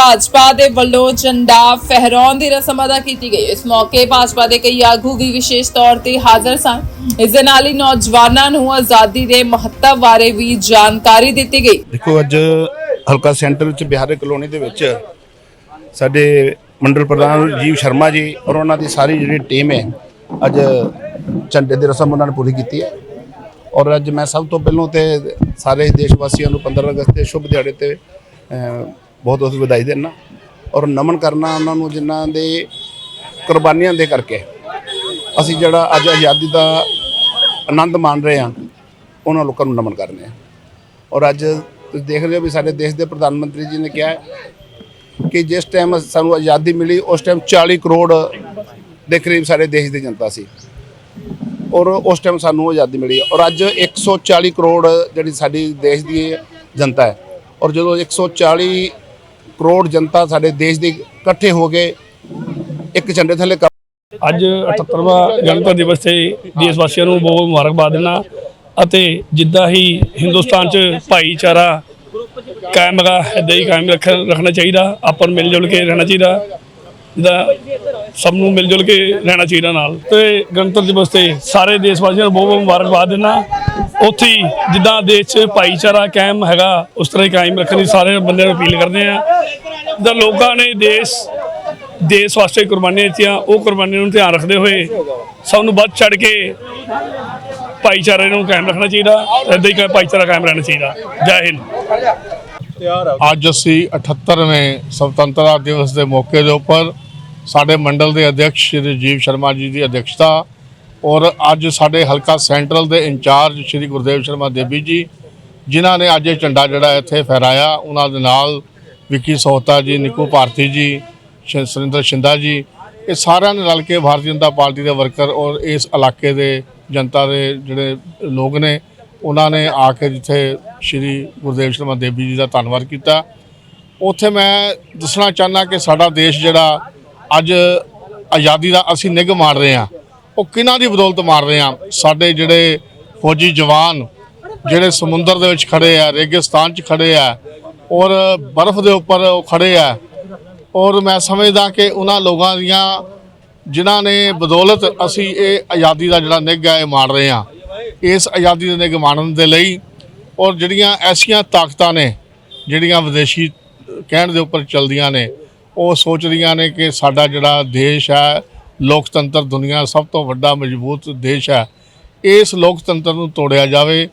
ਭਾਜਪਾ ਦੇ ਵੱਲੋਂ ਝੰਡਾ ਫਹਿਰਾਉਣ ਦੀ ਰਸਮ ਅਦਾ ਕੀਤੀ ਗਈ। ਇਸ ਮੌਕੇ ਭਾਜਪਾ ਦੇ ਕਈ ਆਗੂ ਵੀ ਵਿਸ਼ੇਸ਼ ਤੌਰ ਤੇ ਹਾਜ਼ਰ ਸਨ। ਇਸ ਦੇ ਨਾਲ ਹੀ ਨੌਜਵਾਨਾਂ ਨੂੰ ਆਜ਼ਾਦੀ ਦੇ ਮਹੱਤਵ ਬਾਰੇ ਵੀ ਜਾਣਕਾਰੀ ਦਿੱਤੀ ਗਈ। ਦੇਖੋ, ਅੱਜ ਹਲਕਾ ਸੈਂਟਰ ਵਿੱਚ ਬਿਹਾਰੇ ਕਲੋਨੀ ਦੇ ਵਿੱਚ ਸਾਡੇ ਮੰਡਲ ਪ੍ਰਧਾਨ ਰਾਜੀਵ ਸ਼ਰਮਾ ਜੀ ਔਰ ਉਹਨਾਂ ਦੀ ਸਾਰੀ ਜਿਹੜੀ ਟੀਮ ਹੈ, ਅੱਜ ਝੰਡੇ ਦੀ ਰਸਮ ਉਹਨਾਂ ਨੇ ਪੂਰੀ ਕੀਤੀ ਹੈ। ਔਰ ਅੱਜ ਮੈਂ ਸਭ ਤੋਂ ਪਹਿਲਾਂ ਤੇ ਸਾਰੇ ਦੇਸ਼ ਵਾਸੀਆਂ ਨੂੰ 15 ਅਗਸਤ ਦੇ ਸ਼ੁਭ ਦਿਹਾੜੇ ਤੇ ਬਹੁਤ ਬਹੁਤ ਵਧਾਈ ਦੇਣਾ ਔਰ ਨਮਨ ਕਰਨਾ ਉਹਨਾਂ ਨੂੰ ਜਿਨ੍ਹਾਂ ਦੇ ਕੁਰਬਾਨੀਆਂ ਦੇ ਕਰਕੇ। ਅਸੀਂ ਜਿਹੜਾ ਅੱਜ ਆਜ਼ਾਦੀ ਦਾ ਆਨੰਦ ਮਾਣ ਰਹੇ ਹਾਂ, ਉਹਨਾਂ ਲੋਕਾਂ ਨੂੰ ਨਮਨ ਕਰਨੇ ਆ ਔਰ ਅੱਜ ਤੁਸੀਂ ਦੇਖ ਰਹੇ ਹੋ ਵੀ ਸਾਡੇ ਦੇਸ਼ ਦੇ ਪ੍ਰਧਾਨ ਮੰਤਰੀ ਜੀ ਨੇ ਕਿਹਾ ਕਿ ਜਿਸ ਟਾਈਮ ਸਾਨੂੰ ਆਜ਼ਾਦੀ ਮਿਲੀ, ਉਸ ਟਾਈਮ 40 ਕਰੋੜ ਦੇ ਕਰੀਬ ਸਾਡੇ ਦੇਸ਼ ਦੀ ਜਨਤਾ ਸੀ। ਔਰ ਉਸ ਟਾਈਮ ਸਾਨੂੰ ਆਜ਼ਾਦੀ ਮਿਲੀ ਔਰ ਅੱਜ 140 ਕਰੋੜ ਜਿਹੜੀ ਸਾਡੀ ਦੇਸ਼ ਦੀ ਜਨਤਾ ਹੈ, ਔਰ ਜਦੋਂ 140 ਕਰੋੜ ਜਨਤਾ ਸਾਡੇ ਦੇਸ਼ ਦੀ ਇਕੱਠੇ ਹੋ ਕੇ ਇੱਕ ਝੰਡੇ ਥੱਲੇ ਕੰਮ ਅੱਜ 78ਵਾਂ ਗਣਤੰਤਰ ਦਿਵਸ ਤੇ ਦੇਸ਼ ਵਾਸੀਆਂ ਨੂੰ ਬਹੁਤ ਮੁਬਾਰਕਬਾਦ ਦਿੰਦਾ ਅਤੇ ਜਿੱਦਾਂ ਹੀ ਹਿੰਦੁਸਤਾਨ 'ਚ ਭਾਈਚਾਰਾ ਕਾਇਮ ਹੈਗਾ ਏਦਾਂ ਹੀ ਕਾਇਮ ਰੱਖ, ਰੱਖਣਾ ਚਾਹੀਦਾ, ਆਪਾਂ ਨੂੰ ਮਿਲ ਜੁਲ ਕੇ ਰਹਿਣਾ ਚਾਹੀਦਾ, ਜਿੱਦਾਂ ਸਭ ਨੂੰ ਮਿਲ ਜੁਲ ਕੇ ਰਹਿਣਾ ਚਾਹੀਦਾ ਨਾਲ। ਤੇ ਗਣਤੰਤਰ ਦਿਵਸ ਤੇ ਸਾਰੇ ਦੇਸ਼ ਵਾਸੀਆਂ ਨੂੰ ਬਹੁਤ ਬਹੁਤ ਮੁਬਾਰਕਬਾਦ ਦਿੰਦਾ ਉੱਥੇ ਜਿੱਦਾਂ ਦੇਸ਼ 'ਚ ਭਾਈਚਾਰਾ ਕਾਇਮ ਹੈਗਾ, ਉਸ ਤਰ੍ਹਾਂ ਹੀ ਕਾਇਮ ਰੱਖਣ ਦੀ ਸਾਰੇ ਬੰਦਿਆਂ ਨੂੰ ਅਪੀਲ ਕਰਦੇ ਆ ਜਿੱਦਾਂ ਲੋਕਾਂ ਨੇ ਦੇਸ਼ ਦੇਸ਼ ਵਾਸਤੇ ਕੁਰਬਾਨੀਆਂ ਦਿੱਤੀਆਂ, ਉਹ ਕੁਰਬਾਨੀਆਂ ਨੂੰ ਧਿਆਨ ਰੱਖਦੇ ਹੋਏ ਸਭ ਨੂੰ ਵੱਧ ਚੜ ਕੇ ਭਾਈਚਾਰੇ ਨੂੰ ਕਾਇਮ ਰੱਖਣਾ ਚਾਹੀਦਾ, ਏਦਾਂ ਹੀ ਭਾਈਚਾਰਾ ਕਾਇਮ ਰਹਿਣਾ ਚਾਹੀਦਾ। ਜੈ ਹਿੰਦ। ਅੱਜ ਅਸੀਂ 78ਵੇਂ ਸੁਤੰਤਰਤਾ ਦਿਵਸ ਦੇ ਮੌਕੇ ਦੇ ਉੱਪਰ ਸਾਡੇ ਮੰਡਲ ਦੇ ਅਧਿਕਸ਼ ਸ਼੍ਰੀ ਰਾਜੀਵ ਸ਼ਰਮਾ ਜੀ ਦੀ ਅਧਿਕਸ਼ਤਾ ਔਰ ਅੱਜ ਸਾਡੇ ਹਲਕਾ ਸੈਂਟਰਲ ਦੇ ਇੰਚਾਰਜ ਸ਼੍ਰੀ ਗੁਰਦੇਵ ਸ਼ਰਮਾ ਦੇਵੀ ਜੀ, ਜਿਨ੍ਹਾਂ ਨੇ ਅੱਜ ਇਹ ਝੰਡਾ ਜਿਹੜਾ ਇੱਥੇ ਫਹਿਰਾਇਆ, ਉਹਨਾਂ ਦੇ ਨਾਲ ਵਿੱਕੀ ਸੋਹਤਾ ਜੀ, ਨਿੱਕੂ ਭਾਰਤੀ ਜੀ ਸੁਰਿੰਦਰ ਸ਼ਿੰਦਾ ਜੀ, ਇਹ ਸਾਰਿਆਂ ਨੇ ਰਲ ਕੇ ਭਾਰਤੀ ਜਨਤਾ ਪਾਰਟੀ ਦੇ ਵਰਕਰ ਔਰ ਇਸ ਇਲਾਕੇ ਦੇ ਜਨਤਾ ਦੇ ਜਿਹੜੇ ਲੋਕ ਨੇ, ਉਹਨਾਂ ਨੇ ਆ ਕੇ ਜਿੱਥੇ ਸ਼੍ਰੀ ਗੁਰਦੇਵ ਸ਼ਰਮਾ ਦੇਵੀ ਜੀ ਦਾ ਧੰਨਵਾਦ ਕੀਤਾ। ਉੱਥੇ ਮੈਂ ਦੱਸਣਾ ਚਾਹੁੰਦਾ ਕਿ ਸਾਡਾ ਦੇਸ਼ ਜਿਹੜਾ ਅੱਜ ਆਜ਼ਾਦੀ ਦਾ ਅਸੀਂ ਨਿੱਘ ਮਾਰ ਰਹੇ ਹਾਂ। ਉਹ ਕਿਹਨਾਂ ਦੀ ਬਦੌਲਤ ਮਾਰ ਰਹੇ ਹਾਂ? ਸਾਡੇ ਜਿਹੜੇ ਫੌਜੀ ਜਵਾਨ, ਜਿਹੜੇ ਸਮੁੰਦਰ ਦੇ ਵਿੱਚ ਖੜੇ ਆ, ਰੇਗਿਸਤਾਨ 'ਚ ਖੜੇ ਆ, ਔਰ ਬਰਫ਼ ਦੇ ਉੱਪਰ ਉਹ ਖੜੇ ਆ, ਔਰ ਮੈਂ ਸਮਝਦਾ ਕਿ ਉਹਨਾਂ ਲੋਕਾਂ ਦੀਆਂ ਜਿਨ੍ਹਾਂ ਨੇ ਬਦੌਲਤ ਅਸੀਂ ਇਹ ਆਜ਼ਾਦੀ ਦਾ ਜਿਹੜਾ ਨਿੱਘ ਹੈ ਇਹ ਮਾਣ ਰਹੇ ਹਾਂ। ਇਸ ਆਜ਼ਾਦੀ ਦੇ ਨਿੱਘ ਮਾਣਨ ਦੇ ਲਈ ਔਰ ਜਿਹੜੀਆਂ ਐਸੀਆਂ ਤਾਕਤਾਂ ਨੇ, ਜਿਹੜੀਆਂ ਵਿਦੇਸ਼ੀ ਕਹਿਣ ਦੇ ਉੱਪਰ ਚਲਦੀਆਂ ਨੇ, ਉਹ ਸੋਚ ਰਹੀਆਂ ਨੇ ਕਿ ਸਾਡਾ ਜਿਹੜਾ ਦੇਸ਼ ਹੈ ਲੋਕਤੰਤਰ ਦੁਨੀਆ ਸਭ ਤੋਂ ਵੱਡਾ ਮਜ਼ਬੂਤ ਦੇਸ਼ ਹੈ। ਇਸ ਲੋਕਤੰਤਰ ਨੂੰ ਤੋੜਿਆ ਜਾਵੇ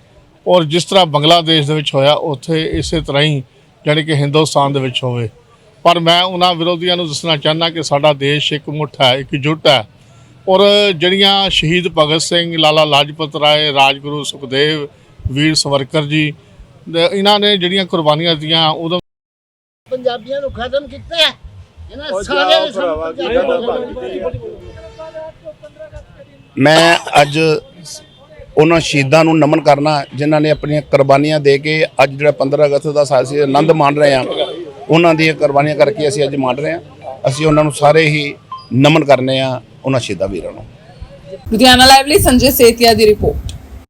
ਔਰ ਜਿਸ ਤਰ੍ਹਾਂ ਬੰਗਲਾਦੇਸ਼ ਦੇ ਵਿੱਚ ਹੋਇਆ, ਉੱਥੇ ਇਸੇ ਤਰ੍ਹਾਂ ਹੀ ਜਾਣੀ ਕਿ ਹਿੰਦੁਸਤਾਨ ਦੇ ਵਿੱਚ ਹੋਵੇ। ਪਰ ਮੈਂ ਉਹਨਾਂ ਵਿਰੋਧੀਆਂ ਨੂੰ ਦੱਸਣਾ ਚਾਹੁੰਦਾ ਕਿ ਸਾਡਾ ਦੇਸ਼ ਇੱਕ ਮੁੱਠ ਹੈ, ਇੱਕ ਜੁੱਟ ਹੈ। ਔਰ ਜਿਹੜੀਆਂ ਸ਼ਹੀਦ ਭਗਤ ਸਿੰਘ, ਲਾਲਾ ਲਾਜਪਤ ਰਾਏ, ਰਾਜਗੁਰੂ ਸੁਖਦੇਵ, ਵੀਰ ਸਵਰਕਰ ਜੀ ਇਹਨਾਂ ਨੇ ਜਿਹੜੀਆਂ ਕੁਰਬਾਨੀਆਂ ਦਿੱਤੀਆਂ, ਉਦੋਂ ਪੰਜਾਬੀਆਂ ਨੂੰ ਖਤਮ ਕੀਤਾ ਹੈ। ਇਹਨਾਂ ਸਾਰਿਆਂ ਨੇ ਸਾਨੂੰ ਮੈਂ ਅੱਜ ਉਹਨਾਂ ਸ਼ਹੀਦਾਂ ਨੂੰ ਨਮਨ ਕਰਨਾ ਜਿਨ੍ਹਾਂ ਨੇ ਆਪਣੀਆਂ ਕੁਰਬਾਨੀਆਂ ਦੇ ਕੇ ਅੱਜ ਜਿਹੜਾ 15 ਅਗਸਤ ਦਾ ਸਾਸੀ ਆਨੰਦ ਮਾਣ ਰਹੇ ਹਾਂ। ਉਹਨਾਂ ਦੀਆਂ ਕੁਰਬਾਨੀਆਂ ਕਰਕੇ ਅਸੀਂ ਅੱਜ ਮਾਣ ਰਹੇ ਹਾਂ। ਅਸੀਂ ਉਹਨਾਂ ਨੂੰ ਸਾਰੇ ਹੀ ਨਮਨ ਕਰਨੇ ਆ ਉਹਨਾਂ ਸ਼ਹੀਦਾਂ ਵੀਰਾਂ ਨੂੰ। ਲੁਧਿਆਣਾ ਲਾਈਵ ਲਈ ਸੰਜੇ ਸੇਤੀਆ ਦੀ ਰਿਪੋਰਟ।